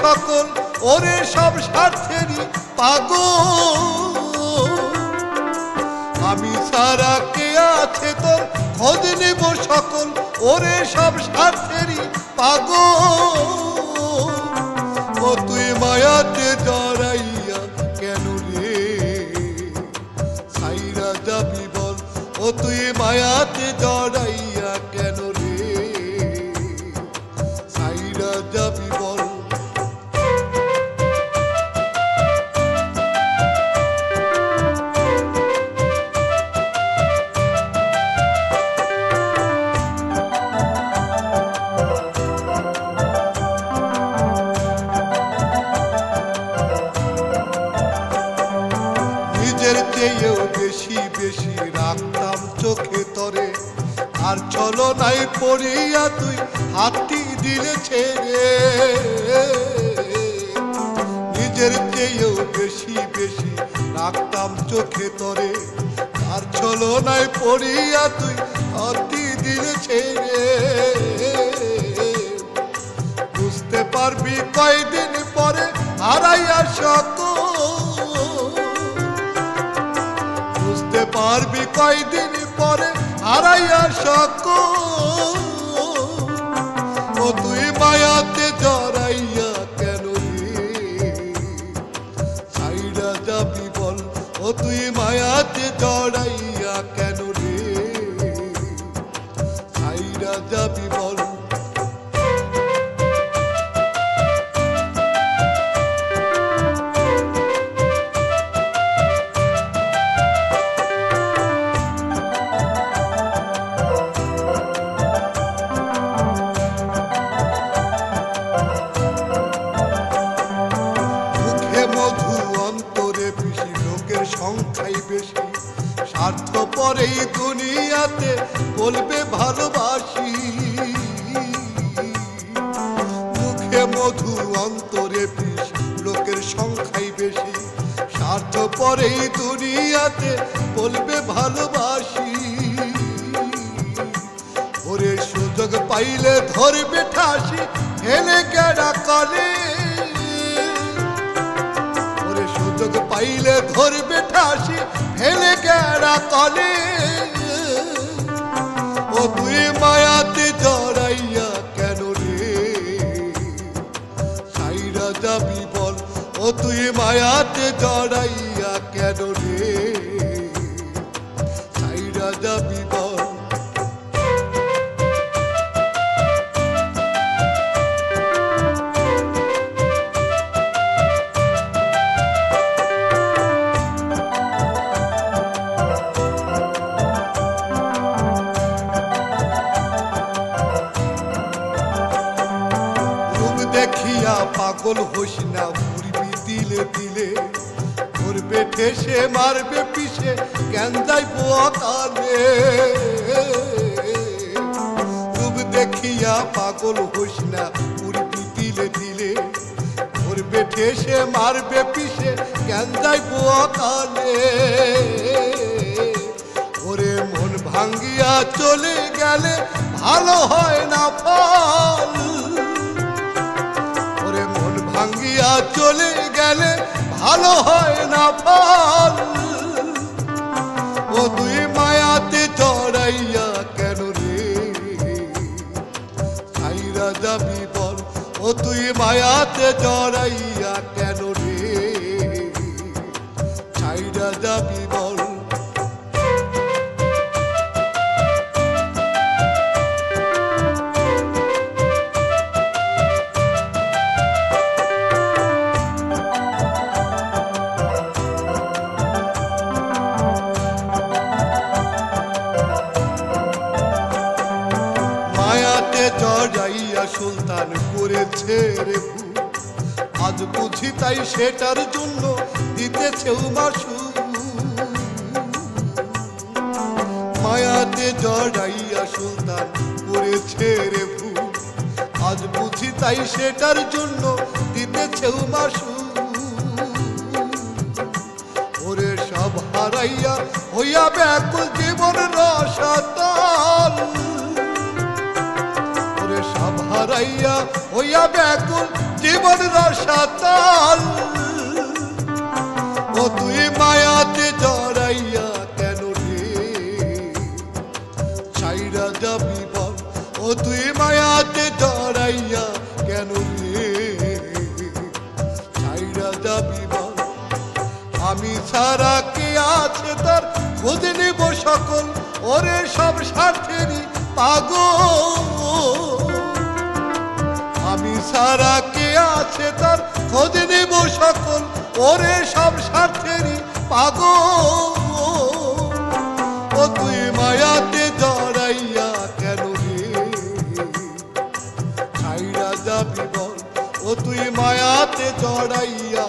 সকল, ওরে সব স্বার্থেরই পাগল। আমি সারা কে আছে তোর? খোঁজ নেব সকল, ওরে সব স্বার্থেরই পাগল। ও তুই মায়াতে জড়াইয়া কেন রে? সাইরা যাবি বল, ও তুই মায়াতে জড়াইয়া চেয়েও বেশি বেশি রাখতাম চোখে তরে। আর চলো নাই পড়িয়া তুই হাতটি দিলে ছেড়ে। নিজের চেয়েও বেশি বেশি রাখতাম চোখে তরে। আর চলো নাই পড়িয়া তুই হাতটি দিলে ছেড়ে। বুঝতে পারবি কয়দিন পরে হারাইয়া সকল বুঝতে পারবি কয়দিন পরে হারাইয়া শক ও তুই মায়াতে জড়াইয়া কেন রে? সাইরা যাবি বল, ও তুই মায়াতে জড়াইয়া স্বার্থ পরেই দুনিয়াতে বলবে ভালোবাসি। মুখে মধু, অন্তরে পিস লোকের সংখ্যাই বেশি। স্বার্থ পরেই দুনিয়াতে বলবে ভালোবাসি। ওরে সুযোগ পাইলে ধরবে ঠাসি, হেলে গেড়া কলে ওরে সুযোগ পাইলে ধরবে ঠাসি, হেলে গেড়া তলে। ও তুই মায়াতে জড়াইয়া কেন রে? সাইরা যাবি বল, ও তুই মায়াতে জড়াইয়া কেন রে? পাগল হোস না ঘুরবি দিলে দিলে। করবে ঠেসে, মারবে পিছে জ্ঞান যাইব কালে রূপ দেখিয়া পাগল হোস না ঘুরবি দিলে দিলে। করবে ঠেসে, মারবে পিছে জ্ঞান যাইব কালে ওরে মন ভাঙ্গিয়া চলে গেলে ভালো হয় না ফল। ভালো হয় না ফল ও দুই মায়াতে চড়াইয়া কেন রে? সাইরা যাবি বল, ও তুই মায়াতে চড়াইয়া কেন রে? সাইরা যাবি বল জড়াইয়া সুলতান করেছে রে আজ বুঝি তাই সেটার জন্য দিতেছে মাসু মায়াতে জড়াইয়া সুলতান করেছে রে আজ বুঝি তাই সেটার জন্য দিতেছে মাসু ওরে সব হারাইয়া হইয়া ব্যাকুল জীবন রসাতল। হারাইয়া হইয়া ব্যাকুল জীবন রসাতাল ও তুই মায়াতে জড়াইয়া কেন রে? ছাইরা যাবি বল, ও তুই মায়াতে জড়াইয়া কেন রে? ছাইরা যাবি বল, আমি ছাড়া কে আছে তার? খোঁজ নেব সকল, ওরে সব স্বার্থেরই পাগল। সারা কে আছে তার খোঁজ নেব সকল? ওরে সব স্বার্থেরই পাগল। ও তুই মায়াতে জড়াইয়া কেন রে ছাইরা যাবি বল, ও তুই মায়াতে জড়াইয়া